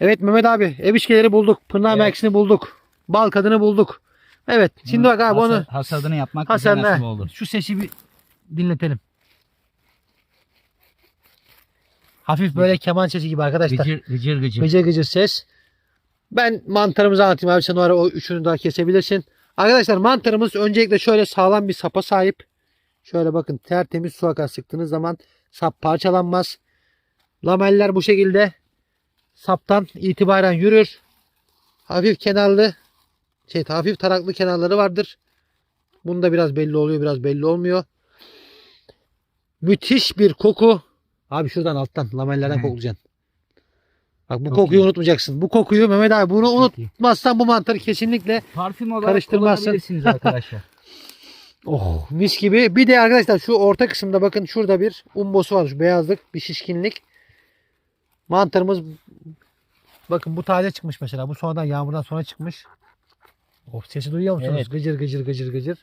Evet Mehmet abi ev işçileri bulduk. Pırnağı Evet. merkezini bulduk. Bal kadını bulduk. Evet şimdi bak abi onu Hasad- hasadını yapmak bize Hasan nasip olur. Şu sesi bir dinletelim. Hafif böyle keman sesi gibi arkadaşlar. Gıcır gıcır gıcır. Gıcır gıcır ses. Ben mantarımızı anlatayım abi sen o ara o üçünü daha kesebilirsin. Arkadaşlar mantarımız öncelikle şöyle sağlam bir sapa sahip. Şöyle bakın tertemiz su akar sıktığınız zaman sap parçalanmaz. Lameller bu şekilde saptan itibaren yürür. Hafif kenarlı şey hafif taraklı kenarları vardır. Bunda biraz belli oluyor biraz belli olmuyor. Müthiş bir koku. Abi şuradan alttan lamellerden koklayacaksın. Bak bu Çok kokuyu iyi. unutmayacaksın. Bu kokuyu Mehmet abi bunu Çok iyi. unutmazsan bu mantarı kesinlikle Parfüm olarak Karıştırmazsın. arkadaşlar. oh mis gibi. Bir de arkadaşlar şu orta kısımda bakın şurada bir umbosu var. Şu beyazlık bir şişkinlik. Mantarımız bakın bu taze çıkmış mesela. Bu sonradan yağmurdan sonra çıkmış. Oh sesi duyuyor musunuz? Evet. Gıcır gıcır gıcır gıcır.